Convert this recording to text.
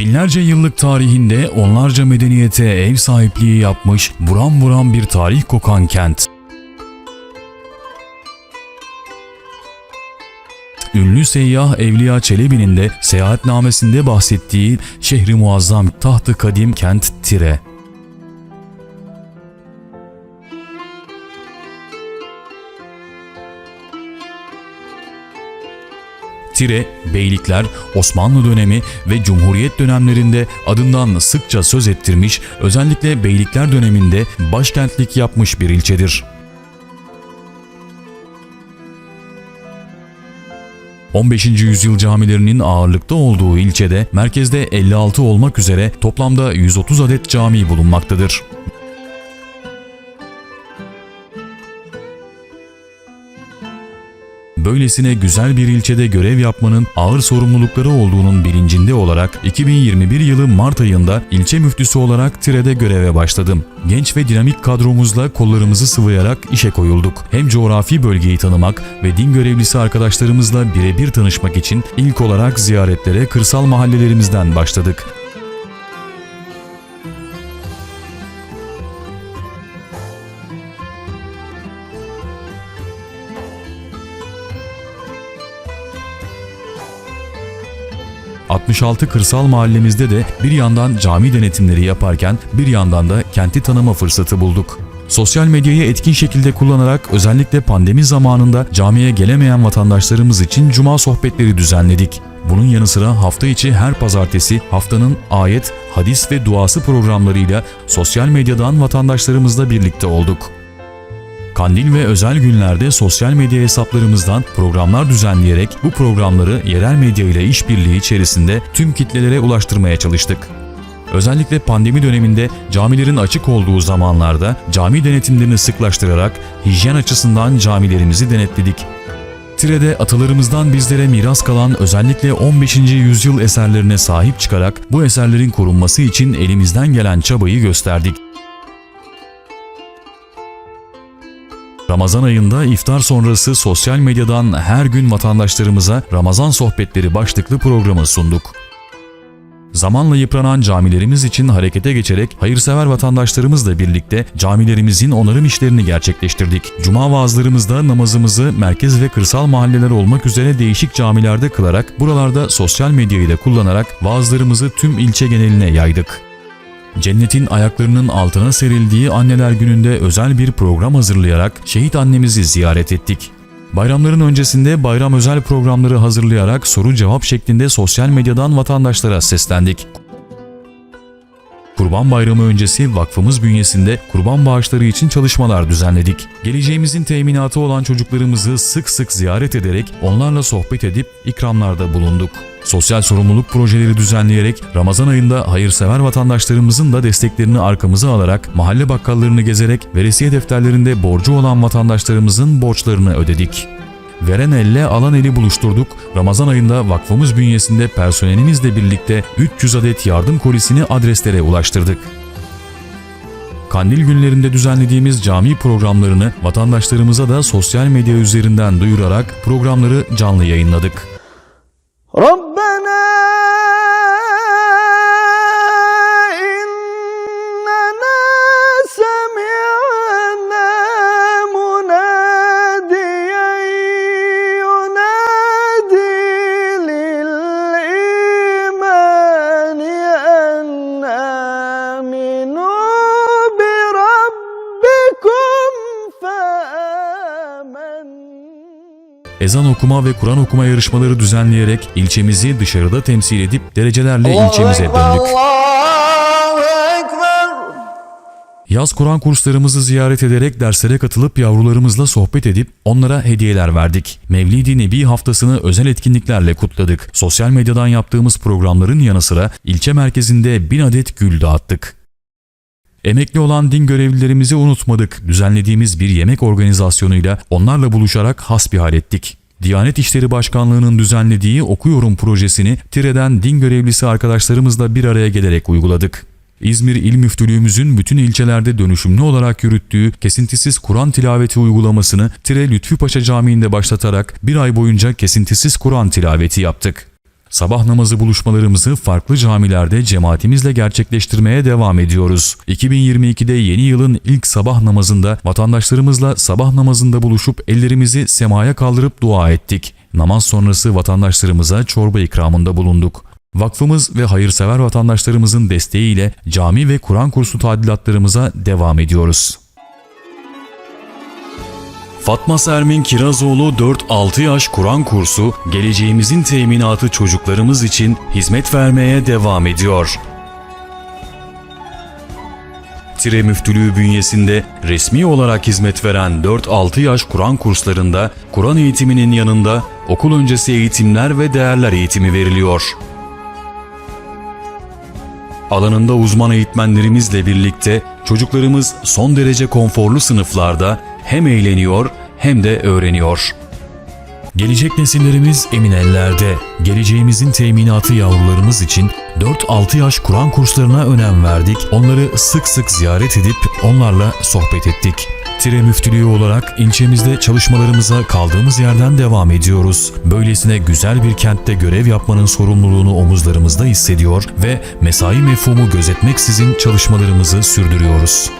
Binlerce yıllık tarihinde onlarca medeniyete ev sahipliği yapmış buram buram bir tarih kokan kent. Ünlü seyyah Evliya Çelebi'nin de seyahatnamesinde bahsettiği şehri muazzam tahtı kadim kent Tire. Tire, beylikler, Osmanlı dönemi ve Cumhuriyet dönemlerinde adından sıkça söz ettirmiş, özellikle beylikler döneminde başkentlik yapmış bir ilçedir. 15. yüzyıl camilerinin ağırlıkta olduğu ilçede merkezde 56 olmak üzere toplamda 130 adet cami bulunmaktadır. Böylesine güzel bir ilçede görev yapmanın ağır sorumlulukları olduğunun bilincinde olarak 2021 yılı Mart ayında ilçe müftüsü olarak Tire'de göreve başladım. Genç ve dinamik kadromuzla kollarımızı sıvayarak işe koyulduk. Hem coğrafi bölgeyi tanımak ve din görevlisi arkadaşlarımızla birebir tanışmak için ilk olarak ziyaretlere kırsal mahallelerimizden başladık. ...66 kırsal mahallemizde de bir yandan cami denetimleri yaparken bir yandan da kenti tanıma fırsatı bulduk. Sosyal medyayı etkin şekilde kullanarak özellikle pandemi zamanında camiye gelemeyen vatandaşlarımız için cuma sohbetleri düzenledik. Bunun yanı sıra hafta içi her pazartesi haftanın ayet, hadis ve duası programlarıyla sosyal medyadan vatandaşlarımızla birlikte olduk. Kandil ve özel günlerde sosyal medya hesaplarımızdan programlar düzenleyerek bu programları yerel medya ile işbirliği içerisinde tüm kitlelere ulaştırmaya çalıştık. Özellikle pandemi döneminde camilerin açık olduğu zamanlarda cami denetimlerini sıklaştırarak hijyen açısından camilerimizi denetledik. Tire'de atalarımızdan bizlere miras kalan özellikle 15. yüzyıl eserlerine sahip çıkarak bu eserlerin korunması için elimizden gelen çabayı gösterdik. Ramazan ayında iftar sonrası sosyal medyadan her gün vatandaşlarımıza Ramazan sohbetleri başlıklı programı sunduk. Zamanla yıpranan camilerimiz için harekete geçerek hayırsever vatandaşlarımızla birlikte camilerimizin onarım işlerini gerçekleştirdik. Cuma vaazlarımızda namazımızı merkez ve kırsal mahalleler olmak üzere değişik camilerde kılarak buralarda sosyal medyayı da kullanarak vaazlarımızı tüm ilçe geneline yaydık. Cennetin ayaklarının altına serildiği anneler gününde özel bir program hazırlayarak şehit annemizi ziyaret ettik. Bayramların öncesinde bayram özel programları hazırlayarak soru cevap şeklinde sosyal medyadan vatandaşlara seslendik. Kurban Bayramı öncesi vakfımız bünyesinde kurban bağışları için çalışmalar düzenledik. Geleceğimizin teminatı olan çocuklarımızı sık sık ziyaret ederek onlarla sohbet edip ikramlarda bulunduk. Sosyal sorumluluk projeleri düzenleyerek Ramazan ayında hayırsever vatandaşlarımızın da desteklerini arkamıza alarak mahalle bakkallarını gezerek veresiye defterlerinde borcu olan vatandaşlarımızın borçlarını ödedik. Veren elle alan eli buluşturduk. Ramazan ayında vakfımız bünyesinde personelimizle birlikte 300 adet yardım kolisini adreslere ulaştırdık. Kandil günlerinde düzenlediğimiz cami programlarını vatandaşlarımıza da sosyal medya üzerinden duyurarak programları canlı yayınladık. Rabbim Ezan okuma ve Kur'an okuma yarışmaları düzenleyerek ilçemizi dışarıda temsil edip derecelerle ilçemize döndük. Yaz Kur'an kurslarımızı ziyaret ederek derslere katılıp yavrularımızla sohbet edip onlara hediyeler verdik. Mevlid-i Nebi haftasını özel etkinliklerle kutladık. Sosyal medyadan yaptığımız programların yanı sıra ilçe merkezinde bin adet gül dağıttık. Emekli olan din görevlilerimizi unutmadık. Düzenlediğimiz bir yemek organizasyonuyla onlarla buluşarak hasbihal ettik. Diyanet İşleri Başkanlığı'nın düzenlediği Okuyorum projesini Tire'den din görevlisi arkadaşlarımızla bir araya gelerek uyguladık. İzmir İl Müftülüğümüzün bütün ilçelerde dönüşümlü olarak yürüttüğü kesintisiz Kur'an tilaveti uygulamasını Tire Lütfü Paşa Camii'nde başlatarak bir ay boyunca kesintisiz Kur'an tilaveti yaptık. Sabah namazı buluşmalarımızı farklı camilerde cemaatimizle gerçekleştirmeye devam ediyoruz. 2022'de yeni yılın ilk sabah namazında vatandaşlarımızla sabah namazında buluşup ellerimizi semaya kaldırıp dua ettik. Namaz sonrası vatandaşlarımıza çorba ikramında bulunduk. Vakfımız ve hayırsever vatandaşlarımızın desteğiyle cami ve Kur'an kursu tadilatlarımıza devam ediyoruz. Fatma Sermin Kirazoğlu 4-6 yaş Kur'an kursu geleceğimizin teminatı çocuklarımız için hizmet vermeye devam ediyor. Tire Müftülüğü bünyesinde resmi olarak hizmet veren 4-6 yaş Kur'an kurslarında Kur'an eğitiminin yanında okul öncesi eğitimler ve değerler eğitimi veriliyor. Alanında uzman eğitmenlerimizle birlikte çocuklarımız son derece konforlu sınıflarda hem eğleniyor hem de öğreniyor. Gelecek nesillerimiz emin ellerde. Geleceğimizin teminatı yavrularımız için 4-6 yaş Kur'an kurslarına önem verdik. Onları sık sık ziyaret edip onlarla sohbet ettik. Tire Müftülüğü olarak ilçemizde çalışmalarımıza kaldığımız yerden devam ediyoruz. Böylesine güzel bir kentte görev yapmanın sorumluluğunu omuzlarımızda hissediyor ve mesai mefhumu gözetmeksizin çalışmalarımızı sürdürüyoruz.